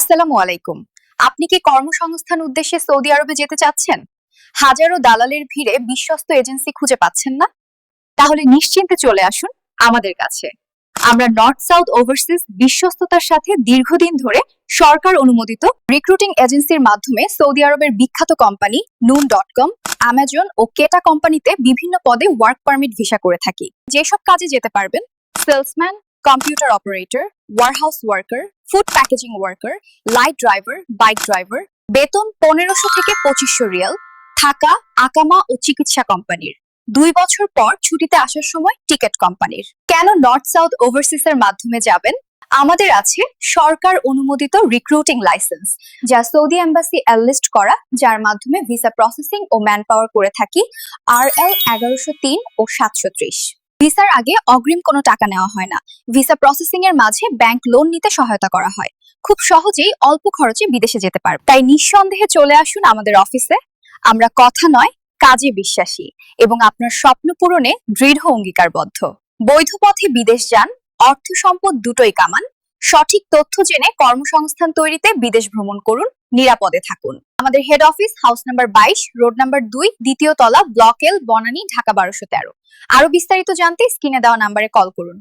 আসসালামু আলাইকুম। আপনি কি কর্মসংস্থান উদ্দেশ্যে সৌদি আরবে যেতে চাচ্ছেন? হাজারো দালালের ভিড়ে বিশ্বস্ত এজেন্সি খুঁজে পাচ্ছেন না? তাহলে নিশ্চিন্তে চলে আসুন আমাদের কাছে। আমরা নর্থ সাউথ ওভারসিজ বিশ্বস্ততার সাথে দীর্ঘদিন ধরে সরকার অনুমোদিত রিক্রুটিং এজেন্সির মাধ্যমে সৌদি আরবের বিখ্যাত কোম্পানি নুন ডট কম অ্যামাজন ও কেটা কোম্পানিতে বিভিন্ন পদে ওয়ার্ক পারমিট ভিসা করে থাকি। যেসব কাজে যেতে পারবেন, salesman, computer operator warehouse worker food packaging worker light driver bike driver বেতন পনেরোশো থেকে পঁচিশশো রিয়াল, থাকা, আকামা ও চিকিৎসা কোম্পানির। দুই বছর পর ছুটিতে আসার সময় টিকিট কোম্পানির। কেন নর্থ সাউথ ওভারসিস এর মাধ্যমে যাবেন? আমাদের আছে সরকার অনুমোদিত রিক্রুটিং লাইসেন্স যা সৌদি এম্বাসি লিস্ট করা, যার মাধ্যমে ভিসা প্রসেসিং ও ম্যান পাওয়ার করে থাকি আর এল এগারোশো তিন ও সাতশো ত্রিশ। ভিসার আগে অগ্রিম কোনো টাকা নেওয়া হয় না। ভিসা প্রসেসিং এর মাঝে ব্যাংক লোন নিতে সহায়তা করা হয়। খুব সহজেই অল্প খরচে বিদেশে যেতে পারবে। তাই নিঃসন্দেহে চলে আসুন আমাদের অফিসে আমরা কথা নয়, কাজে বিশ্বাসী এবং আপনার স্বপ্ন পূরণে দৃঢ় অঙ্গীকারবদ্ধ। বৈধ পথে বিদেশ যান, অর্থ সম্পদ দুটোই কামান। সঠিক তথ্য জেনে কর্মসংস্থান তৈরিতে বিদেশ ভ্রমণ করুন, নিরাপদে থাকুন। আমাদের হেড অফিস হাউস নাম্বার বাইশ রোড নাম্বার দুই, দ্বিতীয় তলা ব্লক এল বনানী, ঢাকা বারোশো তেরো। আরও বিস্তারিত জানতে স্ক্রিনে দেওয়া নাম্বারে কল করুন।